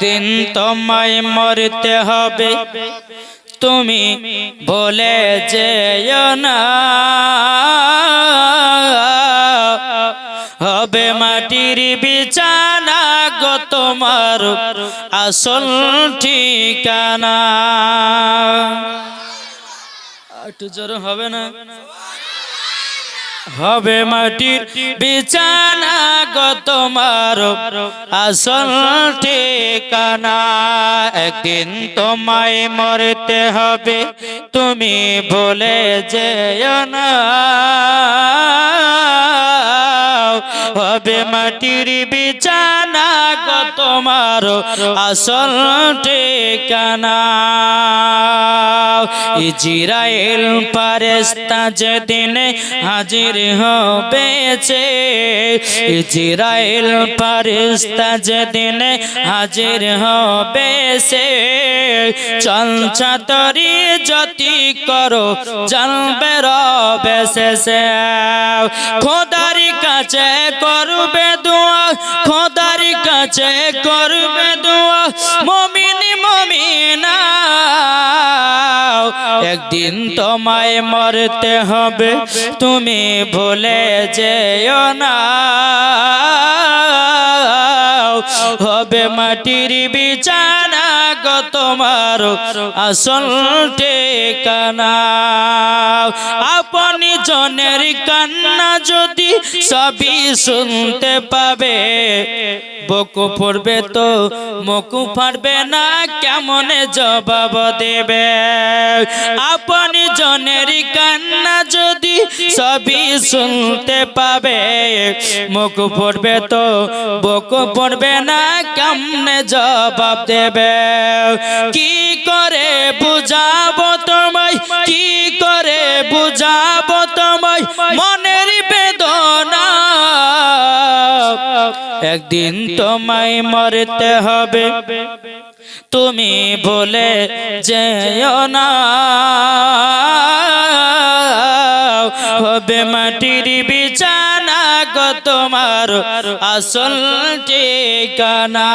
একদিন তোমায় মরতে হবে। তুমি বলে যেও না। হবে মাটির বিছানা গো তোমার আসল ঠিকানা। একটু জোর হবে না? হবে মাটির বিছানা গো তোমার। আসল ঠিকানা একদিন তোমায় মরতে হবে, তুমি বলে যেও না। হবে মাটির বিছানা গো তোমার, আসল ঠিকানা ইজরাইল পারেস্তা যেদিন হাজির হবেছে ইজরাইল পারেস্তা যেদিন হাজির হবে সে চলছা তরি যতি করো জানবে রবে শেষে খোদার কাছে করবে দোয়া, খোদার কাছে করবে দোয়া, মমিনি মমিনা। একদিন তোমায় মরতে হবে, তুমি ভুলে যেও না। হবে মাটির বিছানা গো তোমার আসল ঠিকানা। আপনি জনের কান্না যদি সবই শুনতে পাবে বকু পড়বে তো মকু পারবে না, কেমনে জবাব দেবে? আপনি জনের কান্না যদি সবই শুনতে পাবে, মুখ পড়বে তো, বকু পড়বে না, কেমনে জবাব দেবে? কি করে বুঝাবো তোমায়, কি করে বুঝাবো তোমায়? মনের একদিন তোমায় মরতে হবে। তুমি বলে যেও না। হবে মাটির বিছানা গো তোমার আসল ঠিকানা।